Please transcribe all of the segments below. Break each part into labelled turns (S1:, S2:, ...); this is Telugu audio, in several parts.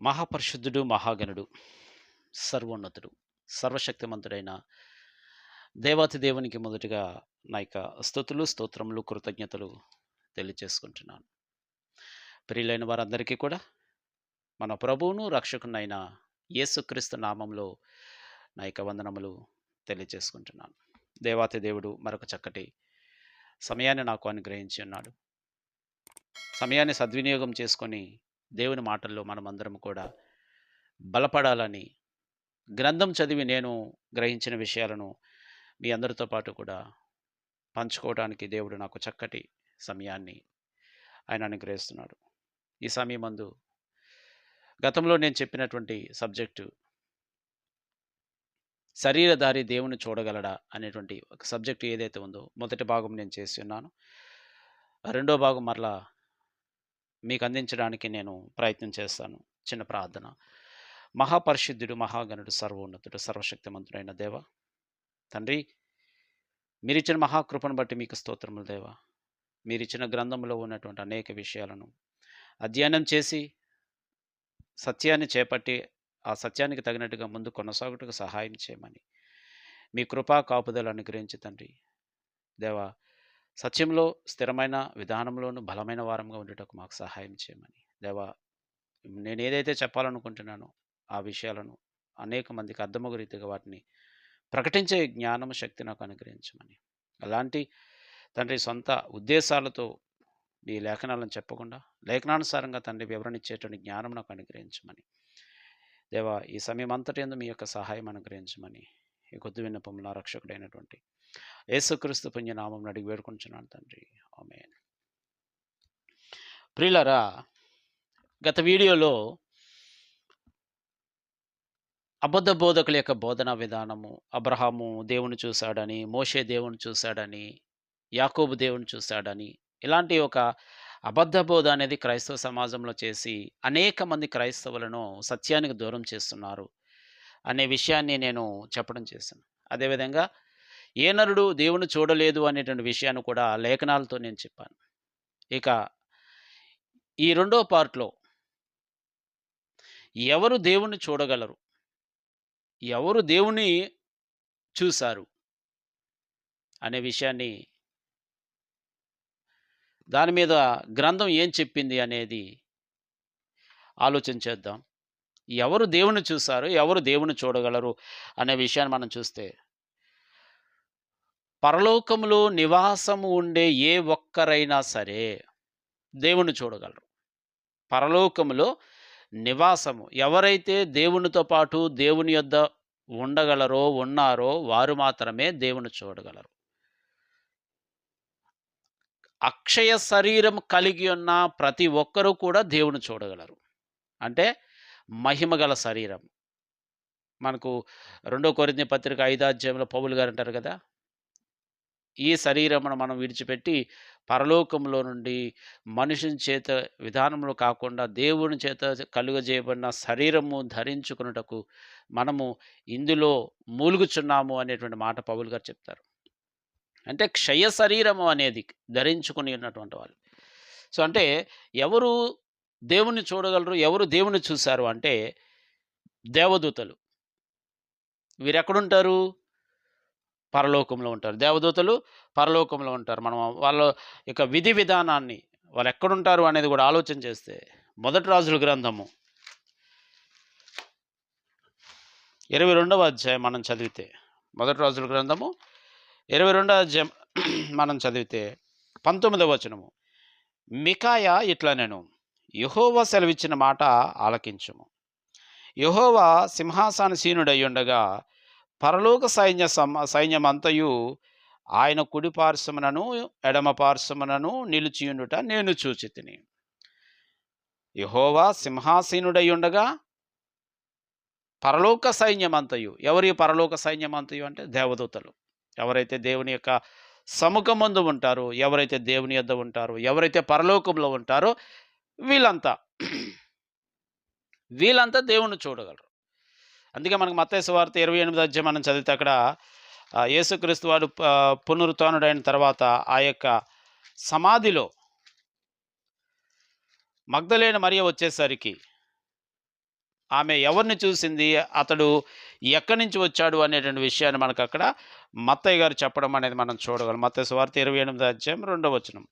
S1: మహాపరిశుద్ధుడు మహాగణుడు సర్వోన్నతుడు సర్వశక్తిమంతుడైన దేవాతి దేవునికి మొదటిగా నా యొక్క స్థుతులు స్తోత్రములు కృతజ్ఞతలు తెలియచేసుకుంటున్నాను ప్రియులైన వారందరికీ కూడా మన ప్రభువును రక్షకునైన యేసుక్రీస్తు నామంలో నా యొక్క వందనములు తెలియచేసుకుంటున్నాను దేవాతి దేవుడు మరొక చక్కటి సమయాన్ని నాకు అనుగ్రహించి ఉన్నాడు. సమయాన్ని సద్వినియోగం చేసుకొని దేవుని మాటల్లో మనమందరం కూడా బలపడాలని గ్రంథం చదివి నేను గ్రహించిన విషయాలను మీ అందరితో పాటు కూడా పంచుకోవడానికి దేవుడు నాకు చక్కటి సమయాన్ని ఆయన అనుగ్రహిస్తున్నాడు. ఈ సమయమందు గతంలో నేను చెప్పినటువంటి సబ్జెక్టు శరీరధారి దేవుని చూడగలడా అనేటువంటి ఒక సబ్జెక్టు ఏదైతే ఉందో మొదటి భాగం నేను చేసి ఉన్నాను. రెండో భాగం మరలా మీకు అందించడానికి నేను ప్రయత్నం చేస్తాను. చిన్న ప్రార్థన. మహాపరిశుద్ధుడు మహాగణుడు సర్వోన్నతుడు సర్వశక్తిమంతుడైన దేవ తండ్రి మీరిచ్చిన మహాకృపను బట్టి మీకు స్తోత్రములు దేవ. మీరిచ్చిన గ్రంథంలో ఉన్నటువంటి అనేక విషయాలను అధ్యయనం చేసి సత్యాన్ని చేపట్టి ఆ సత్యానికి తగినట్టుగా ముందు కొనసాగుటకు సహాయం చేయమని. మీ కృపా కాపుదలు అనుగ్రహించి తండ్రి దేవా సత్యంలో స్థిరమైన విధానంలోనూ బలమైన వారంగా ఉండేటకు మాకు సహాయం చేయమని. దేవా నేను ఏదైతే చెప్పాలనుకుంటున్నానో ఆ విషయాలను అనేక మందికి అర్థమగు రీతిగా వాటిని ప్రకటించే జ్ఞానము శక్తి నాకు అనుగ్రహించమని. అలాంటి తండ్రి సొంత ఉద్దేశాలతో నీ లేఖనాలను చెప్పకుండా లేఖనానుసారంగా తండ్రి వివరణ ఇచ్చేటువంటి జ్ఞానం నాకు అనుగ్రహించమని. దేవా ఈ సమయం అంతటి ఎందు మీ యొక్క సహాయం అనుగ్రహించమని ఈ కొద్ది విన్నపంలో రక్షకుడైనటువంటి యేసుక్రీస్తు పుణ్యనామం అడిగి వేడుకుంటున్నాను తండ్రి. ఆమె ప్రియులరా గత వీడియోలో అబద్ధ బోధకుల యొక్క బోధనా విధానము అబ్రహాము దేవుని చూశాడని మోషే దేవుని చూశాడని యాకోబు దేవుని చూశాడని ఇలాంటి ఒక అబద్ధ బోధ అనేది క్రైస్తవ సమాజంలో చేసి అనేక మంది క్రైస్తవులను సత్యానికి దూరం చేస్తున్నారు అనే విషయాన్ని నేను చెప్పడం చేశాను. అదేవిధంగా ఏ నరుడు దేవుని చూడలేదు అనేటువంటి విషయాన్ని కూడా లేఖనాలతో నేను చెప్పాను. ఇక ఈ రెండో పార్ట్లో ఎవరు దేవుణ్ణి చూడగలరు? ఎవరు దేవుని చూశారు? అనే విషయాన్ని దాని మీద గ్రంథం ఏం చెప్పింది అనేది ఆలోచన చేద్దాం. ఎవరు దేవుని చూశారు? ఎవరు దేవుని చూడగలరు? అనే విషయాన్ని మనం చూస్తే పరలోకములో నివాసము ఉండే ఏ ఒక్కరైనా సరే దేవుని చూడగలరు. పరలోకములో నివాసము ఎవరైతే దేవునితో పాటు దేవుని యొద్ద ఉండగలరో ఉన్నారో వారు మాత్రమే దేవుని చూడగలరు. అక్షయ శరీరం కలిగి ఉన్న ప్రతి ఒక్కరూ కూడా దేవుని చూడగలరు. అంటే మహిమగల శరీరం. మనకు రెండో కొరింది పత్రిక ఐదాధ్యాయంలో పౌలు గారు అంటారు కదా ఈ శరీరమును మనం విడిచిపెట్టి పరలోకంలో నుండి మనుషుని చేత విధానంలో కాకుండా దేవుని చేత కలుగజేయబడిన శరీరము ధరించుకున్నటకు మనము ఇందులో మూలుగుచున్నాము అనేటువంటి మాట పౌలు గారు చెప్తారు. అంటే క్షయ శరీరము అనేది ధరించుకుని ఉన్నటువంటి వాళ్ళు. సో అంటే ఎవరు దేవుని చూడగలరు ఎవరు దేవుని చూశారు అంటే దేవదూతలు. వీరెక్కడుంటారు? పరలోకంలో ఉంటారు. దేవదూతలు పరలోకంలో ఉంటారు. మనం వాళ్ళ యొక్క విధి విధానాన్ని వాళ్ళు ఎక్కడుంటారు అనేది కూడా ఆలోచన చేస్తే మొదటి రాజుల గ్రంథము. ఇరవై రెండవ అధ్యాయం మనం చదివితే మొదటి రాజుల గ్రంథము. ఇరవై రెండవ అధ్యాయం మనం చదివితే పంతొమ్మిదవ వచనము. మికాయ ఇట్లా నేను యహోవా సెలవిచ్చిన మాట ఆలకించుము. యహోవా సింహాసనసీనుడై ఉండగా పరలోక సైన్య సమ సైన్యమంతయు ఆయన కుడి పార్శ్వమునను ఎడమ పార్శ్వమునను నిలిచియుండుట నేను చూచి తిని యహోవా సింహాసీనుడై ఉండగా పరలోక సైన్యమంతయు. ఎవరి పరలోక సైన్యమంతయు అంటే దేవదూతలు. ఎవరైతే దేవుని యొక్క సముఖమందు ఉంటారో ఎవరైతే దేవుని యొద్ద ఉంటారో ఎవరైతే పరలోకంలో ఉంటారో వీళ్ళంతా. వీళ్ళంతా దేవుణ్ణి చూడగలరు. అందుకే మనకు మత్తయ్య వార్త ఇరవై ఎనిమిది అధ్యాయం మనం చదివితే అక్కడ యేసుక్రీస్తు వాడు ఆ, తర్వాత ఆ యొక్క సమాధిలో మగ్ధలేని మరియ వచ్చేసరికి ఆమె ఎవరిని చూసింది? అతడు ఎక్కడి నుంచి వచ్చాడు? అనేటువంటి విషయాన్ని మనకు అక్కడ మత్తయ్య గారు చెప్పడం అనేది మనం చూడగలం. మత్తయ్య సువార్త ఇరవై ఎనిమిది అధ్యాయం రెండవ వచనం.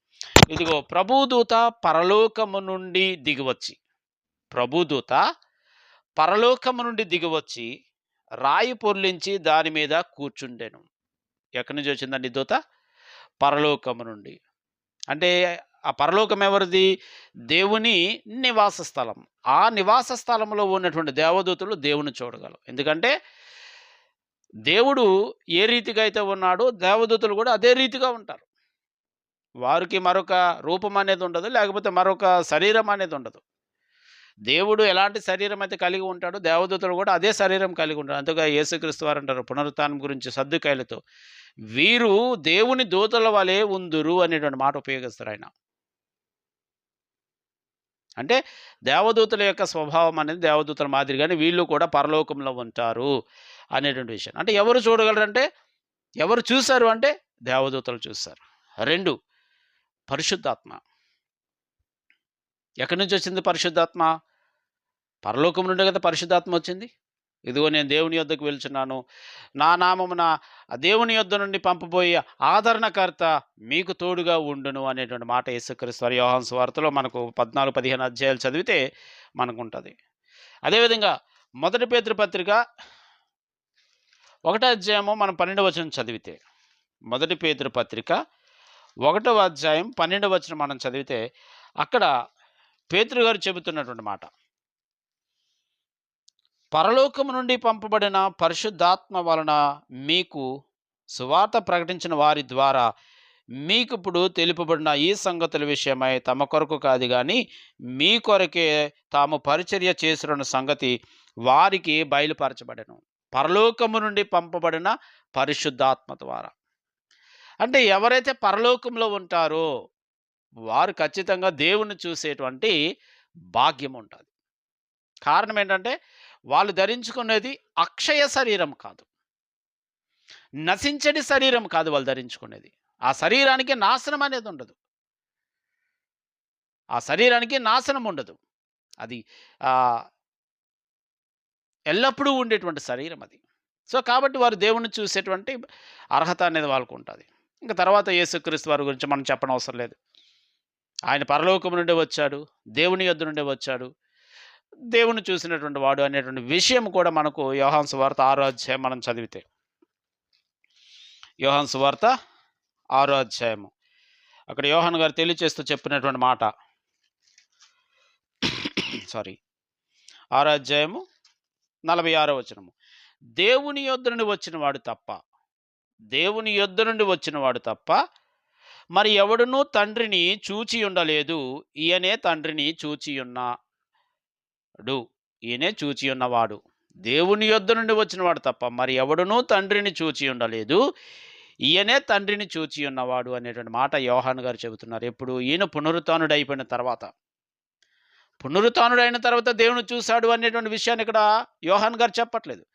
S1: ఇదిగో ప్రభుదూత పరలోకము నుండి దిగివచ్చి ప్రభుదూత పరలోకము నుండి దిగివచ్చి రాయి పొర్లించి దాని మీద కూర్చుండెను. ఎక్కడి నుంచి వచ్చిందండి దూత? పరలోకము నుండి. అంటే ఆ పరలోకం ఎవరిది? దేవుని నివాస స్థలం. ఆ నివాస స్థలంలో ఉన్నటువంటి దేవదూతలు దేవుని చూడగలరు. ఎందుకంటే దేవుడు ఏ రీతిగా అయితే ఉన్నాడో దేవదూతలు కూడా అదే రీతిగా ఉంటారు. వారికి మరొక రూపం అనేది ఉండదు లేకపోతే మరొక శరీరం అనేది ఉండదు. దేవుడు ఎలాంటి శరీరం అయితే కలిగి ఉంటాడో దేవదూతలు కూడా అదే శరీరం కలిగి ఉంటారు. అందుకే యేసుక్రీస్తు వారు అంటారు పునరుత్నం గురించి సర్దుకాయలతో వీరు దేవుని దూతల వలె ఉందురు అనేటువంటి మాట ఉపయోగిస్తారు ఆయన. అంటే దేవదూతల యొక్క స్వభావం అనేది దేవదూతల మాదిరిగానే వీళ్ళు కూడా పరలోకంలో ఉంటారు అనేటువంటి విషయం. అంటే ఎవరు చూడగలరంటే ఎవరు చూశారు అంటే దేవదూతలు చూస్తారు రెండు పరిశుద్ధాత్మ. ఎక్కడి నుంచి వచ్చింది పరిశుద్ధాత్మ? పరలోకం నుండి కదా పరిశుద్ధాత్మ వచ్చింది. ఇదిగో నేను దేవుని యొద్దకు వెళ్తున్నాను నా నామమున దేవుని యొద్ద నుండి పంపబోయే ఆదరణకర్త మీకు తోడుగా ఉండును అనేటువంటి మాట యేసుక్రీస్తు వారి యోహాన్ వార్తలో మనకు పద్నాలుగు పదిహేను అధ్యాయాలు చదివితే మనకు ఉంటుంది అదేవిధంగా మొదటి పేతృ పత్రిక ఒకటో అధ్యాయము మనం పన్నెండవ వచనం చదివితే మొదటి పేతృ పత్రిక ఒకటవ అధ్యాయం పన్నెండవ వచనం మనం చదివితే అక్కడ పేతృగారు చెబుతున్నటువంటి మాట. పరలోకము నుండి పంపబడిన పరిశుద్ధాత్మ వలన మీకు సువార్త ప్రకటించిన వారి ద్వారా మీకు ఇప్పుడు తెలుపబడిన ఈ సంగతుల విషయమై తమ కొరకు కాదు కానీ మీ కొరకే తాము పరిచర్య చేసిన సంగతి వారికి బయలుపరచబడను. పరలోకము నుండి పంపబడిన పరిశుద్ధాత్మ ద్వారా. అంటే ఎవరైతే పరలోకంలో ఉంటారో వారు ఖచ్చితంగా దేవుని చూసేటువంటి భాగ్యం ఉంటుంది కారణం ఏంటంటే వాళ్ళు ధరించుకునేది అక్షయ శరీరం కాదు. నశించని శరీరం కాదు వాళ్ళు ధరించుకునేది. ఆ శరీరానికి నాశనం అనేది ఉండదు. ఆ శరీరానికి నాశనం ఉండదు. అది ఎల్లప్పుడూ ఉండేటువంటి శరీరం అది. సో కాబట్టి వారు దేవుణ్ణి చూసేటువంటి అర్హత అనేది వాళ్ళకు ఉంటుంది. ఇంకా తర్వాత యేసుక్రీస్తు వారి గురించి మనం చెప్పనవసరం లేదు. ఆయన పరలోకం నుండి వచ్చాడు. దేవుని యొద్ద నుండి వచ్చాడు. దేవుని చూసినటువంటి వాడు అనేటువంటి విషయం కూడా మనకు యోహాన్ సువార్త ఆరో అధ్యాయం మనం చదివితే. యోహాన్ సువార్త ఆరో అధ్యాయము. అక్కడ యోహాన్ గారు తెలియచేస్తూ చెప్పినటువంటి మాట. సారీ ఆరో అధ్యాయము నలభై ఆరో వచనము. దేవుని యొద్ద నుండి వచ్చిన వాడు తప్ప దేవుని యొద్ద నుండి వచ్చిన వాడు తప్ప మరి ఎవడునూ తండ్రిని చూచి ఉండలేదు ఈయనే తండ్రిని చూచి డు. ఈయనే చూచి ఉన్నవాడు. దేవుని యొద్ద నుండి వచ్చినవాడు తప్ప మరి ఎవడునూ తండ్రిని చూచి ఉండలేదు. ఈయనే తండ్రిని చూచి ఉన్నవాడు అనేటువంటి మాట యోహాన్ గారు చెబుతున్నారు. ఎప్పుడు? ఈయన పునరుత్నుడు అయిపోయిన తర్వాత. పునరుత్నుడైన తర్వాత దేవుని చూశాడు అనేటువంటి విషయాన్ని ఇక్కడ యోహాన్ గారు చెప్పట్లేదు.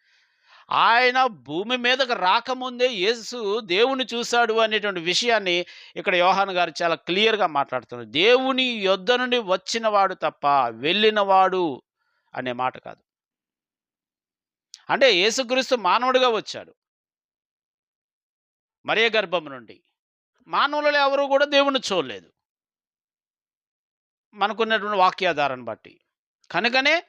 S1: ఆయన భూమి మీదకు రాకముందే యేసు దేవుని చూశాడు అనేటువంటి విషయాన్ని ఇక్కడ యోహాన్ గారు చాలా క్లియర్గా మాట్లాడుతున్నారు. దేవుని యొద్ద నుండి వచ్చినవాడు తప్ప వెళ్ళినవాడు అనే మాట కాదు. అంటే యేసుక్రీస్తు మానవుడిగా వచ్చాడు. మరే గర్భం నుండి. మానవులలో ఎవరు కూడా దేవుని చూడలేదు. మనకున్నటువంటి వాక్యాధారాన్ని బట్టి. కనుకనే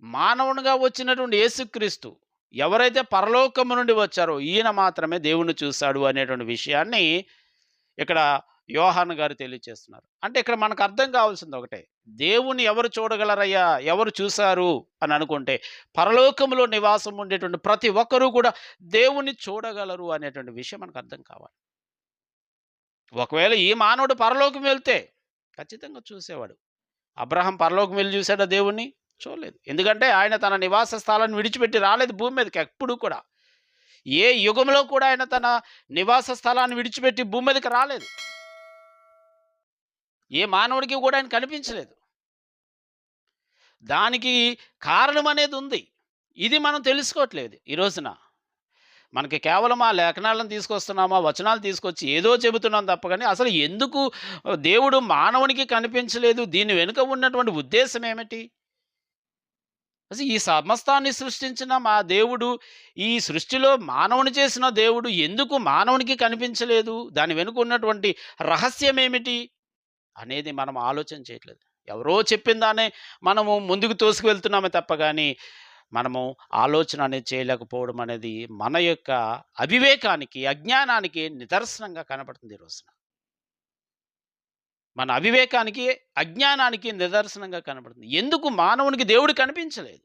S1: మానవునిగా వచ్చినటువంటి యేసుక్రీస్తు ఎవరైతే పరలోకము నుండి వచ్చారో ఈయన మాత్రమే దేవుణ్ణి చూశాడు అనేటువంటి విషయాన్ని ఇక్కడ యోహాన్ గారు తెలియచేస్తున్నారు. అంటే ఇక్కడ మనకు అర్థం కావాల్సింది ఒకటే. దేవుని ఎవరు చూడగలరయ్యా? ఎవరు చూశారు? అని అనుకుంటే పరలోకంలో నివాసం ఉండేటువంటి ప్రతి ఒక్కరూ కూడా దేవుని చూడగలరు అనేటువంటి విషయం మనకు అర్థం కావాలి. ఒకవేళ ఈ మానవుడు పరలోకం వెళ్తే ఖచ్చితంగా చూసేవాడు. అబ్రహం పరలోకం వెళ్ళి చూశాడా దేవుణ్ణి? చూడలేదు. ఎందుకంటే ఆయన తన నివాస స్థలాన్ని విడిచిపెట్టి రాలేదు భూమి మీదకి ఎప్పుడు కూడా. ఏ యుగంలో కూడా ఆయన తన నివాస స్థలాన్ని విడిచిపెట్టి భూమి మీదకి రాలేదు. ఏ మానవుడికి కూడా ఆయన కనిపించలేదు. దానికి కారణం అనేది ఉంది. ఇది మనం తెలుసుకోవట్లేదు ఈ రోజున. మనకి కేవలం ఆ లేఖనాలను తీసుకొస్తున్నామా వచనాలు తీసుకొచ్చి ఏదో చెబుతున్నాం తప్ప కానీ అసలు ఎందుకు దేవుడు మానవునికి కనిపించలేదు? దీని వెనుక ఉన్నటువంటి ఉద్దేశం ఏమిటి? అసలు ఈ సమస్తాన్ని సృష్టించిన మా దేవుడు ఈ సృష్టిలో మానవుని చేసిన దేవుడు ఎందుకు మానవునికి కనిపించలేదు? దాని వెనుక ఉన్నటువంటి రహస్యం ఏమిటి? అనేది మనం ఆలోచన చేయట్లేదు. ఎవరో చెప్పిందానే మనము ముందుకు తోసుకువెళ్తున్నామే తప్ప కానీ మనము ఆలోచన అనేది చేయలేకపోవడం అనేది మన యొక్క అవివేకానికి అజ్ఞానానికి నిదర్శనంగా కనబడుతుంది ఈ రోజున. మన అవివేకానికి అజ్ఞానానికి నిదర్శనంగా కనబడుతుంది ఎందుకు మానవునికి దేవుడు కనిపించలేదు?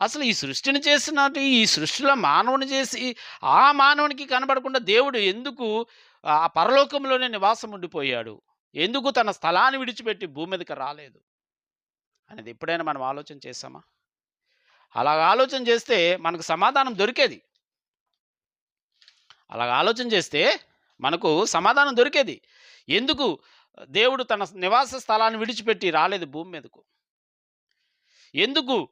S1: అసలు ఈ సృష్టిని చేసినట్టు ఈ సృష్టిలో మానవుని చేసి ఆ మానవునికి కనబడకుండా దేవుడు ఎందుకు ఆ పరలోకంలోనే నివాసం ఉండిపోయాడు? ఎందుకు తన స్థలాన్ని విడిచిపెట్టి భూమి మీదకి రాలేదు? అనేది ఎప్పుడైనా మనం ఆలోచన చేసామా అలా ఆలోచన చేస్తే మనకు సమాధానం దొరికేది. అలా ఆలోచన చేస్తే మనకు సమాధానం దొరికేది. ఎందుకు దేవుడు తన నివాస స్థలాన్ని విడిచిపెట్టి రాలేదు భూమి మీదకు? ఎందుకు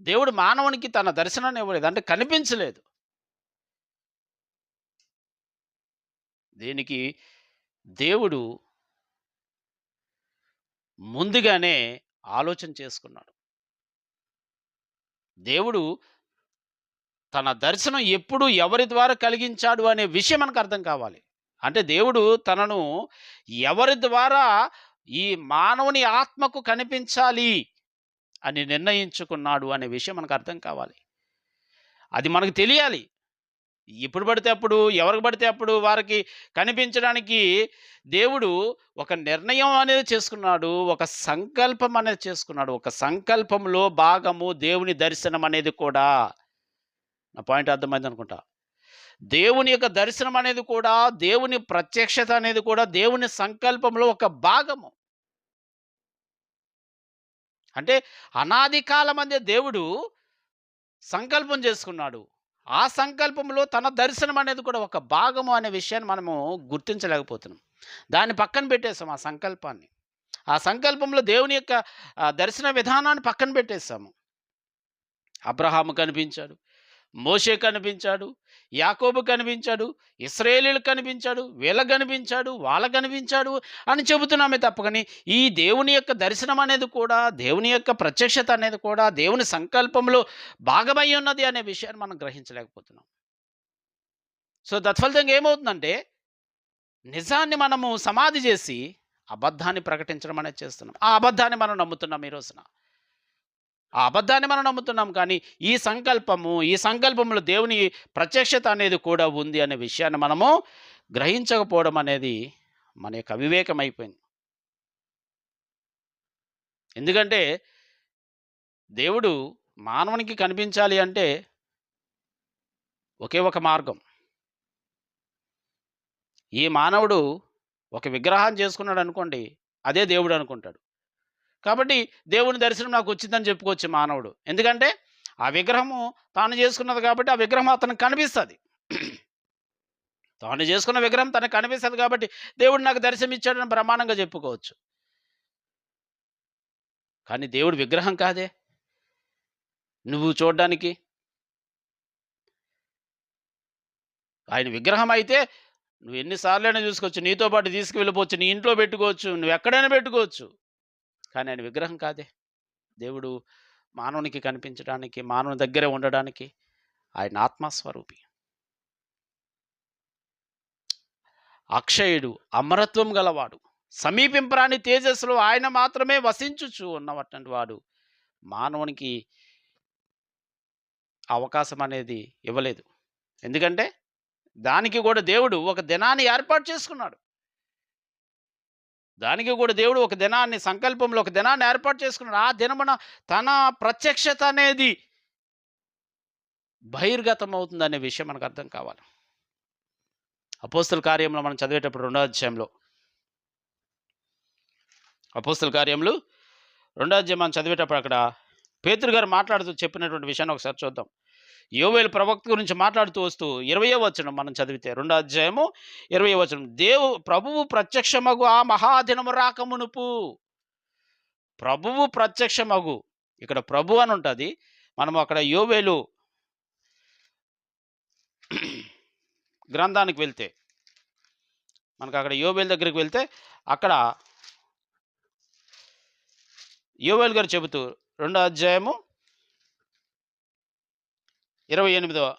S1: దేవుడు మానవునికి తన దర్శనాన్ని ఇవ్వలేదు? అంటే కనిపించలేదు. దీనికి దేవుడు ముందుగానే ఆలోచన చేసుకున్నాడు. దేవుడు తన దర్శనం ఎప్పుడు ఎవరి ద్వారా కలిగించాడు అనే విషయం మనకు అర్థం కావాలి. అంటే దేవుడు తనను ఎవరి ద్వారా ఈ మానవుని ఆత్మకు కనిపించాలి అని నిర్ణయించుకున్నాడు అనే విషయం మనకు అర్థం కావాలి. అది మనకు తెలియాలి. ఇప్పుడు పడితే అప్పుడు ఎవరికి పడితే అప్పుడు వారికి కనిపించడానికి దేవుడు ఒక నిర్ణయం అనేది చేసుకున్నాడు ఒక సంకల్పం అనేది చేసుకున్నాడు. ఒక సంకల్పంలో భాగము దేవుని దర్శనం అనేది కూడా. నా పాయింట్ అర్థమైంది అనుకుంటా. దేవుని యొక్క దర్శనం అనేది కూడా దేవుని ప్రత్యక్షత అనేది కూడా దేవుని సంకల్పంలో ఒక భాగము. అంటే అనాది కాలం అందే దేవుడు సంకల్పం చేసుకున్నాడు. ఆ సంకల్పంలో తన దర్శనం అనేది కూడా ఒక భాగము అనే విషయాన్ని మనము గుర్తించలేకపోతున్నాం. దాన్ని పక్కన పెట్టేసాం ఆ సంకల్పాన్ని. ఆ సంకల్పంలో దేవుని యొక్క దర్శన విధానాన్ని పక్కన పెట్టేసాము అబ్రహాము కనిపించాడు మోషే కనిపించాడు యాకోబు కనిపించాడు ఇస్రాయేలీలు కనిపించాడు వీళ్ళ కనిపించాడు వాళ్ళ కనిపించాడు అని చెబుతున్నామే తప్పకని ఈ దేవుని యొక్క దర్శనం అనేది కూడా దేవుని యొక్క ప్రత్యక్షత అనేది కూడా దేవుని సంకల్పంలో భాగమై ఉన్నది అనే విషయాన్ని మనం గ్రహించలేకపోతున్నాం. సో తత్ఫలితంగా ఏమవుతుందంటే నిజాన్ని మనము సమాధి చేసి అబద్ధాన్ని ప్రకటించడం అనేది చేస్తున్నాం. ఆ అబద్ధాన్ని మనం నమ్ముతున్నాం ఈ రోజున. ఆ అబద్ధాన్ని మనం నమ్ముతున్నాం కానీ ఈ సంకల్పము ఈ సంకల్పంలో దేవుని ప్రత్యక్షత అనేది కూడా ఉంది అనే విషయాన్ని మనము గ్రహించకపోవడం అనేది మన యొక్క అవివేకం అయిపోయింది. ఎందుకంటే దేవుడు మానవునికి కనిపించాలి అంటే ఒకే ఒక మార్గం. ఈ మానవుడు ఒక విగ్రహం చేసుకున్నాడు అనుకోండి అదే దేవుడు అనుకుంటాడు. కాబట్టి దేవుని దర్శనం నాకు వచ్చిందని చెప్పుకోవచ్చు మానవుడు. ఎందుకంటే ఆ విగ్రహము తాను చేసుకున్నది కాబట్టి ఆ విగ్రహం అతనికి కనిపిస్తుంది. తాను చేసుకున్న విగ్రహం తనకు కనిపిస్తుంది కాబట్టి దేవుడు నాకు దర్శనం ఇచ్చాడని ప్రమాణంగా చెప్పుకోవచ్చు. కానీ దేవుడు విగ్రహం కాదే? నువ్వు చూడడానికి? ఆయన విగ్రహం అయితే నువ్వు ఎన్నిసార్లైనా చూసుకోవచ్చు నీతో పాటు తీసుకువెళ్ళిపోవచ్చు నీ ఇంట్లో పెట్టుకోవచ్చు నువ్వు ఎక్కడైనా పెట్టుకోవచ్చు. కానీ ఆయన విగ్రహం కాదే. దేవుడు మానవునికి కనిపించడానికి మానవుని దగ్గరే ఉండడానికి ఆయన ఆత్మస్వరూపి. అక్షయుడు అమరత్వం గలవాడు. సమీపింపరాని తేజస్సులో ఆయన మాత్రమే వసించుచు ఉన్నటువంటి వాడు. మానవునికి అవకాశం అనేది ఇవ్వలేదు. ఎందుకంటే దానికి కూడా దేవుడు ఒక దినాన్ని ఏర్పాటు చేసుకున్నాడు. దానికి కూడా దేవుడు ఒక దినాన్ని సంకల్పంలో ఒక దినాన్ని ఏర్పాటు చేసుకున్నాడు. ఆ దినమున తన ప్రత్యక్షత అనేది బహిర్గతం అవుతుందనే విషయం మనకు అర్థం కావాలి. అపోస్తుల కార్యంలో మనం చదివేటప్పుడు రెండో అధ్యాయంలో. అపోస్తుల కార్యములు రెండో అధ్యాయం మనం చదివేటప్పుడు అక్కడ పేతురు గారు మాట్లాడుతూ చెప్పినటువంటి విషయాన్ని ఒకసారి చూద్దాం. యోవేలు ప్రవక్త గురించి మాట్లాడుతూ వస్తూ ఇరవయో వచనం మనం చదివితే రెండో అధ్యాయము ఇరవై వచనం. దేవు ప్రభువు ప్రత్యక్షమగు ఆ మహాదినము రాకమునుపు ప్రభువు ప్రత్యక్షమగు. ఇక్కడ ప్రభు అని ఉంటుంది. మనము అక్కడ యోవేలు గ్రంథానికి వెళ్తే మనకు అక్కడ యోవేలు దగ్గరికి వెళ్తే అక్కడ యోవేల్ గారు చెబుతూ రెండో అధ్యాయము ఇరవై ఎనిమిదవ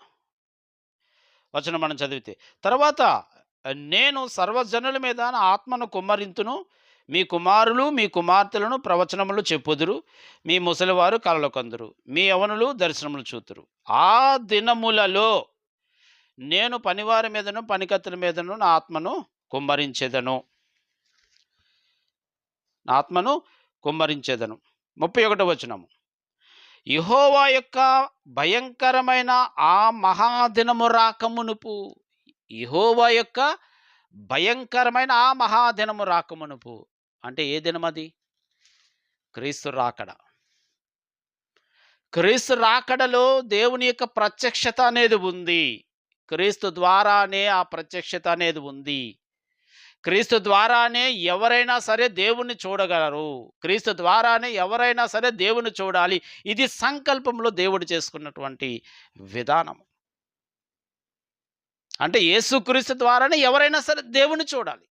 S1: వచనం మనం చదివితే తర్వాత నేను సర్వజనుల మీద ఆత్మను కుమ్మరింతును మీ కుమారులు మీ కుమార్తెలను ప్రవచనములు చెప్పుదురు మీ ముసలివారు కలలు కొందరు మీ యవనులు దర్శనములు చూతురు. ఆ దినములలో నేను పనివారి మీదను పనికత్తుల మీదను నా ఆత్మను కుమ్మరించేదను. నా ఆత్మను కుమ్మరించేదను. ముప్పై ఒకటో వచనము. యహోవా యొక్క భయంకరమైన ఆ మహాదినము రాకమునుపు యహోవా యొక్క భయంకరమైన ఆ మహాదినము రాకమునుపు. అంటే ఏ దినం అది క్రీస్తు రాకడ. క్రీస్తు రాకడలో దేవుని యొక్క ప్రత్యక్షత అనేది ఉంది. క్రీస్తు ద్వారానే ఆ ప్రత్యక్షత అనేది ఉంది. క్రీస్తు ద్వారానే ఎవరైనా సరే దేవుణ్ణి చూడగలరు. క్రీస్తు ద్వారానే ఎవరైనా సరే దేవుని చూడాలి. ఇది సంకల్పంలో దేవుడు చేసుకున్నటువంటి విధానం. అంటే యేసుక్రీస్తు ద్వారానే ఎవరైనా సరే దేవుని చూడాలి.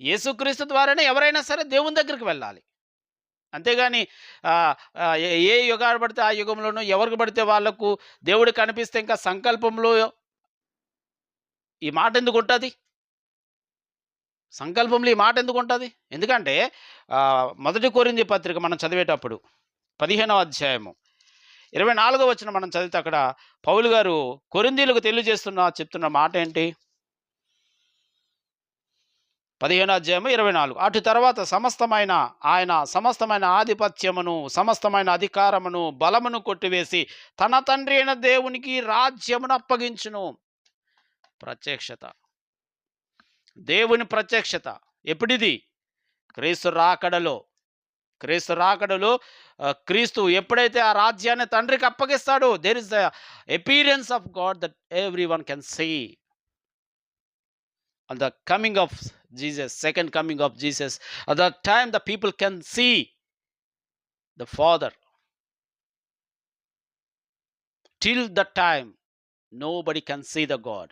S1: యేసుక్రీస్తు ద్వారానే ఎవరైనా సరే దేవుని దగ్గరికి వెళ్ళాలి. అంతేగాని ఏ- యుగాలు పడితే ఆ యుగంలోనూ ఎవరికి పడితే వాళ్ళకు దేవుడు కనిపిస్తే ఇంకా సంకల్పంలో ఈ మాట ఎందుకు ఉంటుంది? సంకల్పంలో ఈ మాట ఎందుకు ఉంటుంది ఎందుకంటే మొదటి కోరింది పత్రిక మనం చదివేటప్పుడు పదిహేనవ అధ్యాయము ఇరవై నాలుగో వచ్చిన మనం చదివితే అక్కడ పౌలు గారు కొరిందీలకు తెలియజేస్తున్న చెప్తున్న మాట ఏంటి? పదిహేను అధ్యాయము ఇరవై నాలుగు. అటు తర్వాత సమస్తమైన ఆయన సమస్తమైన ఆధిపత్యమును సమస్తమైన అధికారమును బలమును కొట్టివేసి తన తండ్రి అయిన దేవునికి రాజ్యమును అప్పగించును. ప్రత్యక్షత. దేవుని ప్రత్యక్షత ఎప్పుడిది క్రీస్తు రాకడలో క్రీస్తు రాకడలో ఆ, క్రీస్తు ఎప్పుడైతే ఆ రాజ్యాన్ని తండ్రికి అప్పగిస్తాడో there is the experience of God that every one can see on the coming of Jesus, second coming of Jesus, at that time the people can see the Father. Till that time, nobody can see the God.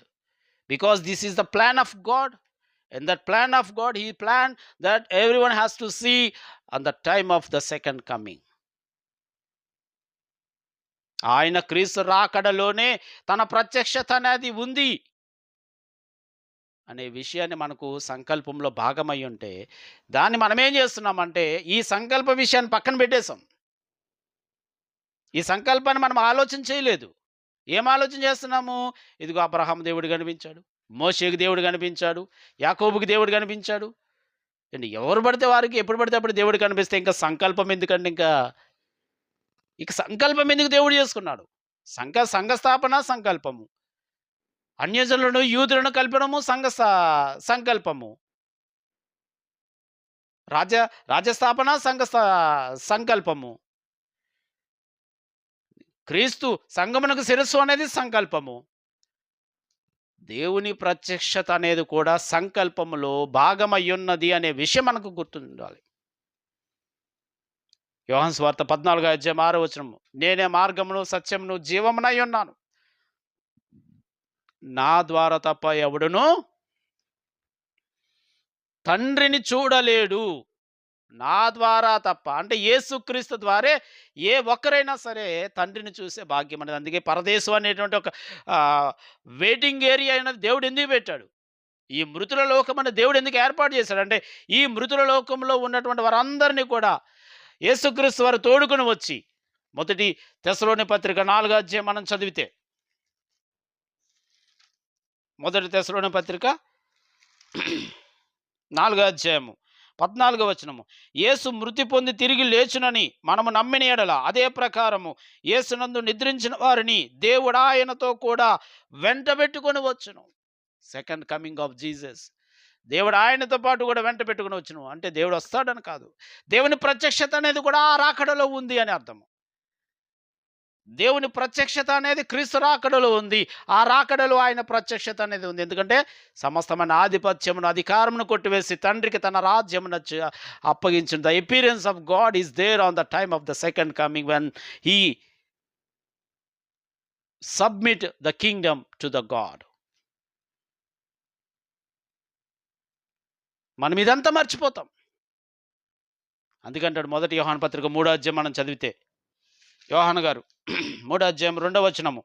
S1: Because this is the plan of God. In that plan of God, He planned that everyone has to see on the time of the second coming. ఆయన క్రీస్తు రాకడలోనే తన ప్రత్యక్షత అనేది ఉంది అనే విషయాన్ని మనకు సంకల్పంలో భాగమై ఉంటే దాన్ని మనం ఏం చేస్తున్నామంటే ఈ సంకల్ప విషయాన్ని పక్కన పెట్టేశాం. ఈ సంకల్పాన్ని మనం ఆలోచన చేయలేదు. ఏం ఆలోచన చేస్తున్నాము? ఇదిగో అబ్రహాం దేవుడు కనిపించాడు. మోషేకి దేవుడు కనిపించాడు యాకోబుకి దేవుడు కనిపించాడు. అండి ఎవరు పడితే వారికి ఎప్పుడు పడితే అప్పుడు దేవుడు కనిపిస్తే ఇంకా సంకల్పం ఎందుకంటే ఇంకా? ఇక సంకల్పం ఎందుకు దేవుడు చేసుకున్నాడు? సంఘ సంఘస్థాపన సంకల్పము. అన్యజనులను యూదులను కల్పడము సంఘ సంకల్పము. రాజ్య రాజ్యస్థాపన సంఘ సంకల్పము. క్రీస్తు సంఘమునకు శిరస్సు అనేది సంకల్పము. దేవుని ప్రత్యక్షత అనేది కూడా సంకల్పములో భాగమయ్యున్నది అనే విషయం మనకు గుర్తుండాలి. యోహన్ స్వార్థ పద్నాలుగు అధ్యాయం ఆరో వచనము. నేనే మార్గమును సత్యమును జీవమునై ఉన్నాను. నా ద్వారా తప్ప ఎవడును తండ్రిని చూడలేడు. నా ద్వారా తప్ప అంటే యేసుక్రీస్తు ద్వారే ఏ ఒక్కరైనా సరే తండ్రిని చూసే భాగ్యం అనేది అందుకే పరదేశం అనేటువంటి ఒక వెయిటింగ్ ఏరియా అనేది దేవుడు ఎందుకు పెట్టాడు? ఈ మృతుల లోకం అనే దేవుడు ఎందుకు ఏర్పాటు చేశాడు? అంటే ఈ మృతుల లోకంలో ఉన్నటువంటి వారందరినీ కూడా యేసుక్రీస్తు వారు తోడుకుని వచ్చి మొదటి తెసలోని పత్రిక నాలుగో అధ్యాయం మనం చదివితే మొదటి తెసలోని పత్రిక నాలుగో అధ్యాయము. పద్నాలుగో వచనము. యేసు మృతి పొంది తిరిగి లేచునని మనము నమ్మిన ఎడల అదే ప్రకారము యేసునందు నిద్రించిన వారిని దేవుడు ఆయనతో కూడా వెంటబెట్టుకొని వచ్చును. Second coming of Jesus. దేవుడు ఆయనతో పాటు కూడా వెంట పెట్టుకుని వచ్చును. అంటే దేవుడు వస్తాడని కాదు. దేవుని ప్రత్యక్షత అనేది కూడా ఆ రాకడలో ఉంది అని అర్థము. దేవుని ప్రత్యక్షత అనేది క్రీస్తు రాకడలో ఉంది. ఆ రాకడలో ఆయన ప్రత్యక్షత అనేది ఉంది. ఎందుకంటే సమస్తమైన ఆధిపత్యమును అధికారమును కొట్టివేసి తండ్రికి తన రాజ్యమును అప్పగించిన the appearance of God is there on the time of the second coming when he submit the kingdom to the God మనం ఇదంతా మర్చిపోతాం. అందుకంటాడు మొదటి యోహాన్ పత్రిక మూడో అధ్యాయం మనం చదివితే యోహాను గారు. మూడో అధ్యాయం రెండవ వచనము.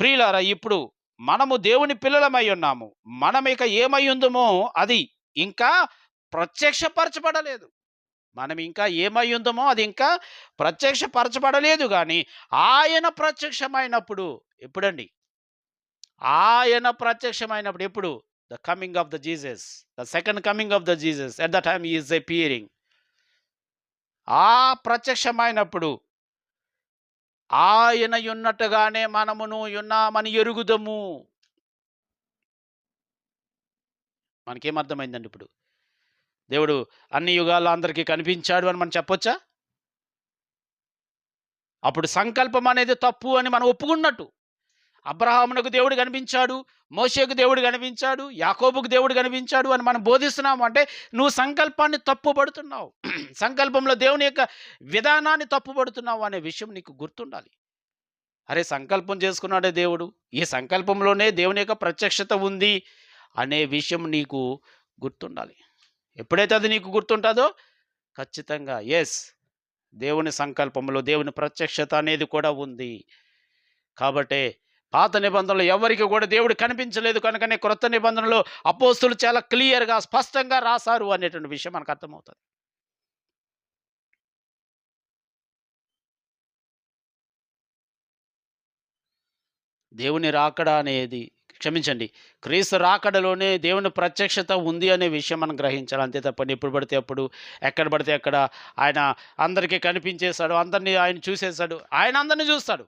S1: ప్రియులారా ఇప్పుడు మనము దేవుని పిల్లలమై ఉన్నాము. మనం ఇక ఏమై ఉందమో అది ఇంకా ప్రత్యక్షపరచబడలేదు. మనం ఇంకా ఏమై ఉందమో అది ఇంకా ప్రత్యక్షపరచబడలేదు కానీ ఆయన ప్రత్యక్షమైనప్పుడు ఎప్పుడండి? ఆయన ప్రత్యక్షమైనప్పుడు ఎప్పుడు? The coming of the Jesus the second coming of the Jesus at the time is appearing ఆ ప్రత్యక్షమైనప్పుడు ఆయన ఉన్నట్టుగానే మనమును ఉన్నామని ఎరుగుదము. మనకేమర్థమైందండి ఇప్పుడు? దేవుడు అన్ని యుగాల్లో అందరికీ కనిపించాడు అని మనం చెప్పొచ్చా? అప్పుడు సంకల్పం అనేది తప్పు అని మనం ఒప్పుకున్నట్టు. అబ్రహామునకు దేవుడు కనిపించాడు మోషేకు దేవుడు కనిపించాడు యాకోబుకు దేవుడు కనిపించాడు అని మనం బోధిస్తున్నాము అంటే నువ్వు సంకల్పాన్ని తప్పుపడుతున్నావు సంకల్పంలో దేవుని యొక్క విధానాన్ని తప్పుపడుతున్నావు అనే విషయం నీకు గుర్తుండాలి. అరే సంకల్పం చేసుకున్నాడే దేవుడు ఈ సంకల్పంలోనే దేవుని యొక్క ప్రత్యక్షత ఉంది అనే విషయం నీకు గుర్తుండాలి. ఎప్పుడైతే అది నీకు గుర్తుంటుందో ఖచ్చితంగా ఎస్ దేవుని సంకల్పంలో దేవుని ప్రత్యక్షత అనేది కూడా ఉంది. కాబట్టే పాత నిబంధనలు ఎవరికి కూడా దేవుడు కనిపించలేదు కనుకనే క్రొత్త నిబంధనలు అపోస్తులు చాలా క్లియర్గా స్పష్టంగా రాశారు అనేటువంటి విషయం మనకు అర్థమవుతుంది. దేవుని రాకడ అనేది క్షమించండి క్రీస్తు రాకడలోనే దేవుని ప్రత్యక్షత ఉంది అనే విషయం మనం గ్రహించాలి అంతే తప్పని ఎప్పుడు పడితే అప్పుడు ఎక్కడ పడితే అక్కడ ఆయన అందరికీ కనిపించేశాడు అందరినీ ఆయన చూసేశాడు ఆయన అందరినీ చూస్తాడు.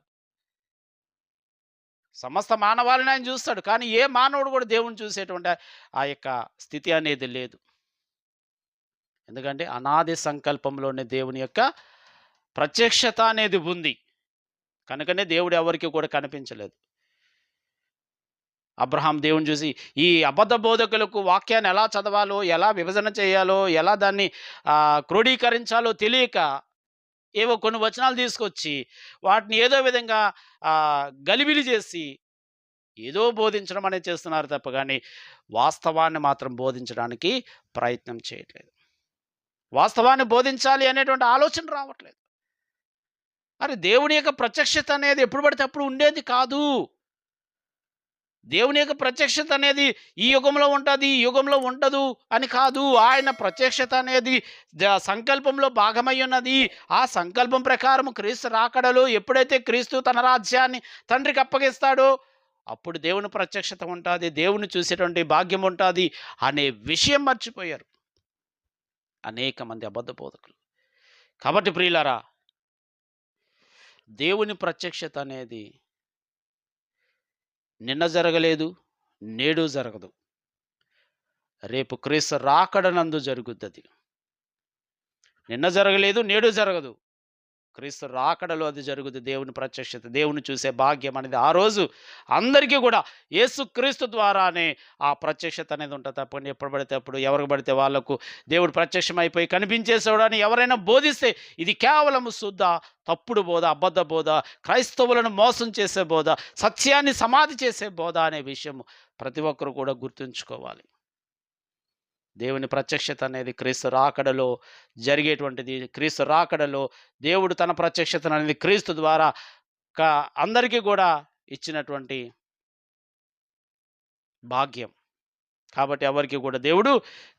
S1: సమస్త మానవాళిని ఆయన చూస్తాడు. కానీ ఏ మానవుడు కూడా దేవుని చూసేటువంటి ఆ యొక్క స్థితి అనేది లేదు. ఎందుకంటే అనాది సంకల్పంలోనే దేవుని యొక్క ప్రత్యక్షత అనేది ఉంది. కనుకనే దేవుడు ఎవరికి కూడా కనిపించలేదు. అబ్రహాం దేవుని చూసి ఈ అబద్ధ బోధకులకు వాక్యాన్ని ఎలా చదవాలో ఎలా విభజన చేయాలో ఎలా దాన్ని క్రోడీకరించాలో తెలియక ఏవో కొన్ని వచనాలు తీసుకొచ్చి వాటిని ఏదో విధంగా గలిబిలి చేసి ఏదో బోధించడం అనేది చేస్తున్నారు తప్ప కానీ వాస్తవాన్ని మాత్రం బోధించడానికి ప్రయత్నం చేయట్లేదు. వాస్తవాన్ని బోధించాలి అనేటువంటి ఆలోచన రావట్లేదు. మరి దేవుని యొక్క ప్రత్యక్షత అనేది ఎప్పుడు పడితే అప్పుడు ఉండేది కాదు. దేవుని యొక్క ప్రత్యక్షత అనేది ఈ యుగంలో ఉంటుంది ఈ యుగంలో ఉండదు అని కాదు. ఆయన ప్రత్యక్షత అనేది సంకల్పంలో భాగమై ఉన్నది. ఆ సంకల్పం ప్రకారం క్రీస్తు రాకడలో ఎప్పుడైతే క్రీస్తు తన రాజ్యాన్ని తండ్రికి అప్పగిస్తాడో అప్పుడు దేవుని ప్రత్యక్షత ఉంటుంది దేవుని చూసేటువంటి భాగ్యం ఉంటుంది అనే విషయం మర్చిపోయారు అనేక మంది అబద్ధ బోధకులు. కాబట్టి ప్రియులారా దేవుని ప్రత్యక్షత అనేది నిన్న జరగలేదు నేడు జరగదు. రేపు క్రీస్తు రాకడనందు జరుగుతుంది. నిన్న జరగలేదు నేడు జరగదు. క్రీస్తు రాకడలో అది జరుగుతుంది దేవుని ప్రత్యక్షత దేవుని చూసే భాగ్యం అనేది ఆ రోజు అందరికీ కూడా యేసు క్రీస్తు ద్వారానే ఆ ప్రత్యక్షత అనేది ఉంటుంది. తప్పని ఎప్పుడు పడితే అప్పుడు ఎవరికి పడితే వాళ్ళకు దేవుడు ప్రత్యక్షమైపోయి కనిపించేసేవాడని ఎవరైనా బోధిస్తే ఇది కేవలం శుద్ధ తప్పుడు బోధ అబద్ధ బోధ క్రైస్తవులను మోసం చేసే బోధ సత్యాన్ని సమాధి చేసే బోధ అనే విషయం ప్రతి ఒక్కరు కూడా గుర్తుంచుకోవాలి. దేవుని ప్రత్యక్షత అనేది క్రీస్తు రాకడలో జరిగేటువంటిది. క్రీస్తు రాకడలో దేవుడు తన ప్రత్యక్షత అనేది క్రీస్తు ద్వారా క అందరికీ కూడా ఇచ్చినటువంటి భాగ్యం. కాబట్టి ఎవరికి కూడా దేవుడు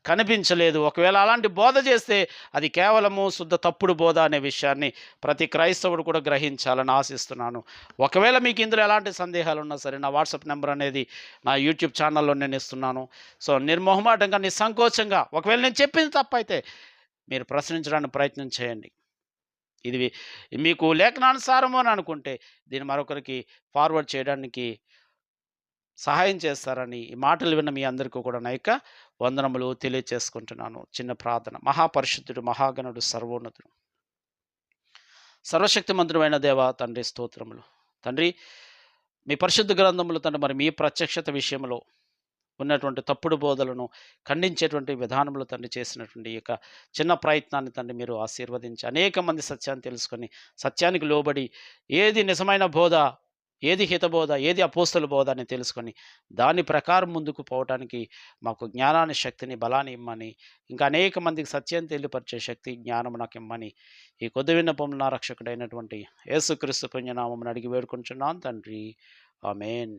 S1: కనిపించలేదు. ఒకవేళ అలాంటి బోధ చేస్తే అది కేవలము శుద్ధ తప్పుడు బోధ అనే విషయాన్ని ప్రతి క్రైస్తవుడు కూడా గ్రహించాలని ఆశిస్తున్నాను. ఒకవేళ మీకు ఇందులో ఎలాంటి సందేహాలు ఉన్నా సరే నా వాట్సాప్ నెంబర్ అనేది నా యూట్యూబ్ ఛానల్లో నేను ఇస్తున్నాను. సో నిర్మోహమాటంగా నిస్సంకోచంగా ఒకవేళ నేను చెప్పింది తప్పైతే మీరు ప్రశ్నించడానికి ప్రయత్నం చేయండి. ఇది మీకు లేఖనానుసారము అని అనుకుంటే దీన్ని మరొకరికి ఫార్వర్డ్ చేయడానికి సహాయం చేస్తారని ఈ మాటలు విన్న మీ అందరికీ కూడా నా యొక్క వందనములు తెలియచేసుకుంటున్నాను. చిన్న ప్రార్థన. మహాపరిశుద్ధుడు మహాగణుడు సర్వోన్నతుడు. సర్వశక్తి మంత్రుడైన దేవ తండ్రి స్తోత్రములు. తండ్రి మీ పరిశుద్ధ గ్రంథములు తండ్రి మరి మీ ప్రత్యక్షత విషయంలో ఉన్నటువంటి తప్పుడు బోధలను ఖండించేటువంటి విధానంలో తండ్రి చేసినటువంటి ఈ యొక్క చిన్న ప్రయత్నాన్ని తండ్రి మీరు ఆశీర్వదించి అనేక మంది సత్యాన్ని తెలుసుకొని సత్యానికి లోబడి ఏది నిజమైన బోధ ఏది హితబోధ ఏది అపోస్తల బోధ అని తెలుసుకొని దాని ప్రకారం ముందుకు పోవటానికి మాకు జ్ఞానాన్ని శక్తిని బలాన్ని ఇమ్మని ఇంకా అనేక మందికి సత్యం తెలియపరిచే శక్తి జ్ఞానం నాకు ఇమ్మని ఈ కొద్ది విన్నపం నా రక్షకుడైనటువంటి యేసుక్రీస్తు పుణ్యనామం అడిగి వేడుకుంటున్నాను తండ్రి. ఆమెన్.